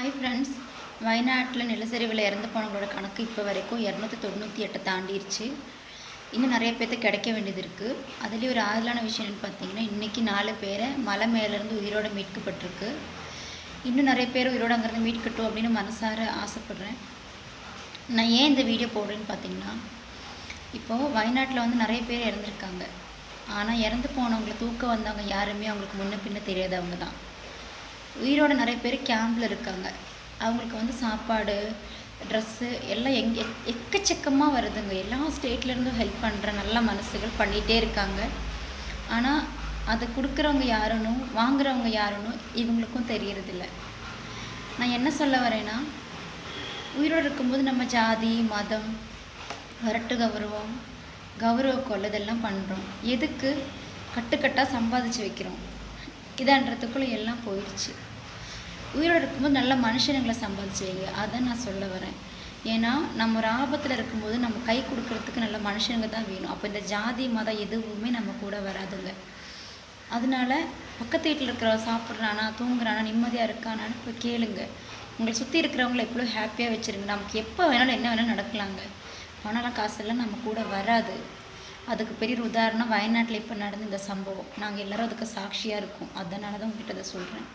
Hi friends வயநாட்டில் நிலச்சரிவில் இறந்து போனவங்களோட கணக்கு இப்போ வரைக்கும் இரநூத்தி தொண்ணூற்றி எட்டு தாண்டிருச்சு. இன்னும் நிறைய பேர்த்த கிடைக்க வேண்டியது இருக்குது அதுலேயும் ஒரு ஆறுதலான விஷயம் என்னென்னு பார்த்தீங்கன்னா இன்றைக்கி நாலு பேரை மலை மேலேருந்து உயிரோடு மீட்கப்பட்டிருக்கு. இன்னும் நிறைய பேர் உயிரோடு அங்கேருந்து மீட்கட்டும் அப்படின்னு மனசார ஆசைப்பட்றேன். நான் ஏன் இந்த வீடியோ போடுறேன்னு பார்த்தீங்கன்னா இப்போது வயநாட்டில் வந்து நிறைய பேர் இறந்துருக்காங்க. ஆனால் இறந்து போனவங்களை தூக்க வந்தவங்க யாருமே அவங்களுக்கு முன்ன பின்ன தெரியாதவங்க தான். உயிரோட நிறைய பேர் கேம்பில் இருக்காங்க. அவங்களுக்கு வந்து சாப்பாடு ட்ரெஸ்ஸு எல்லாம் எங் எக் எக்கச்சக்கமாக வருதுங்க. எல்லா ஸ்டேட்லேருந்தும் ஹெல்ப் பண்ணுற நல்ல மனசுகள் பண்ணிகிட்டே இருக்காங்க. ஆனால் அதை கொடுக்குறவங்க யாருன்னு வாங்குறவங்க யாருன்னு இவங்களுக்கும் தெரியறதில்ல. நான் என்ன சொல்ல வரேன்னா உயிரோடு இருக்கும்போது நம்ம ஜாதி மதம் வரட்டு கௌரவம் கௌரவ கொள்ளதெல்லாம் இதெல்லாம் பண்ணுறோம் எதுக்கு? கட்டுக்கட்டாக சம்பாதிச்சு வைக்கிறோம். இதான்றதுக்குள்ளே எல்லாம் போயிடுச்சு. உயிரோடு இருக்கும்போது நல்ல மனுஷனுங்களை சம்பாதிச்சு வைங்க அதை நான் சொல்ல வரேன். ஏன்னா நம்ம ஒரு ஆபத்தில் இருக்கும்போது நம்ம கை கொடுக்கறதுக்கு நல்ல மனுஷனுங்க தான் வேணும். அப்போ இந்த ஜாதி மதம் எதுவுமே நம்ம கூட வராதுங்க. அதனால பக்கத்து வீட்டில் இருக்கிறவ சாப்பிட்றானா தூங்குறானா நிம்மதியாக இருக்கானான்னு போய் கேளுங்க. உங்களை சுற்றி இருக்கிறவங்கள எவ்வளோ ஹாப்பியாக வச்சுருங்க. நமக்கு எப்போ வேணாலும் என்ன வேணாலும் நடக்கலாங்க. பணம் காசெல்லாம் நம்ம கூட வராது. அதுக்கு பெரிய உதாரணம் வயநாட்டில் இப்போ நடந்த இந்த சம்பவம். நாங்கள் எல்லாரும் அதுக்கு சாட்சியாக இருக்கோம். அதனால தான் உங்ககிட்ட அதை சொல்கிறேன்